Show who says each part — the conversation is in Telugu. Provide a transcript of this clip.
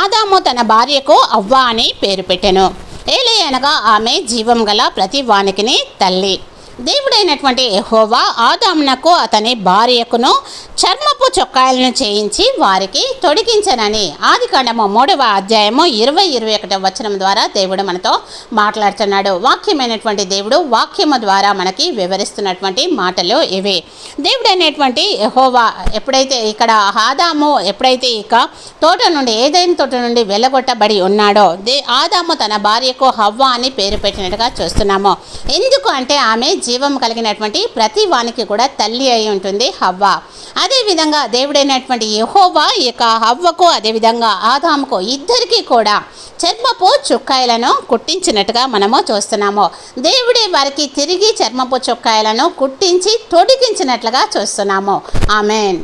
Speaker 1: ఆదాము తన భార్యకు అవ్వ అని పేరు పెట్టెను. ఏలి అనగా ఆమె జీవం గల ప్రతి వానికిని తల్లి. దేవుడైనటువంటి ఎహోవా ఆదామునకు అతని భార్యకును చర్మపు చొక్కాయలను చేయించి వారికి తొడిగించనని. ఆది కాండము మూడవ అధ్యాయము ఇరవై ఇరవై ఒకటవ వచనం ద్వారా దేవుడు మనతో మాట్లాడుతున్నాడు. వాక్యమైనటువంటి దేవుడు వాక్యము ద్వారా మనకి వివరిస్తున్నటువంటి మాటలు ఇవి. దేవుడైనటువంటి ఎహోవా ఎప్పుడైతే ఇక్కడ ఆదాము ఎప్పుడైతే ఇక తోట నుండి ఏదైనా తోట నుండి వెళ్ళగొట్టబడి ఉన్నాడో దే ఆదాము తన భార్యకు హవ్వ అని పేరు పెట్టినట్టుగా చూస్తున్నాము. ఎందుకు అంటే ఆమె జీవం కలిగినటువంటి ప్రతి వానికి కూడా తల్లి అయి ఉంటుంది హవ్వ. అదేవిధంగా దేవుడైనటువంటి యహోవా ఈ యొక్క హవ్వకు అదేవిధంగా ఆదాముకు ఇద్దరికీ కూడా చర్మపు చుక్కాయలను కుట్టించినట్టుగా మనము చూస్తున్నాము. దేవుడే వారికి తిరిగి చర్మపు చుక్కాయలను కుట్టించి తొడిగించినట్లుగా చూస్తున్నాము. ఆమెన్.